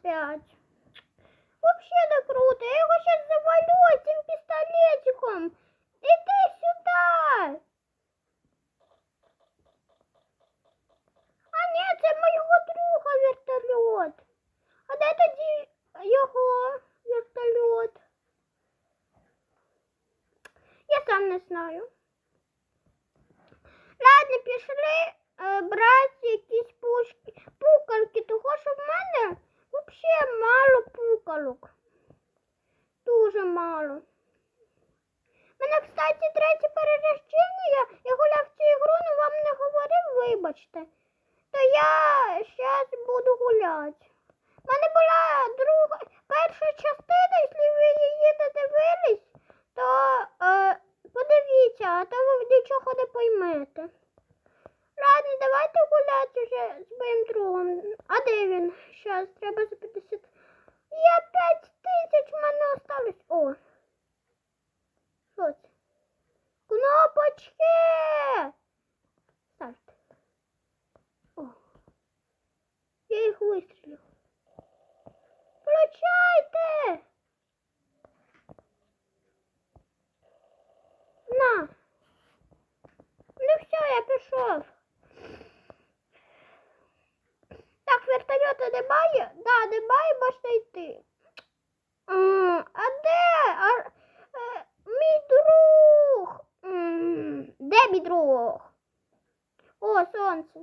опять. Вообще да круто. Я его сейчас завалю этим пистолетиком. Иди сюда. А нет, это моего друга вертолет. А де тоді его вертолет? Я сам не знаю. Ладно, пішли э, брать. Пукалок. Дуже мало. Мене, кстати, третє перерождення. Я гуляв цю ігру, але вам не говорив, вибачте. То я зараз буду гуляти. У мене була друга, перша частина, якщо ви її не дивились, то е, подивіться, а то ви нічого не поймете. Ладно, давайте гуляти вже з моїм другом. А де він? Зараз треба за пішов. Так, вертольота немає? Да, немає, можна йти. А де? А, е, мій друг? Де мій друг? О, сонце.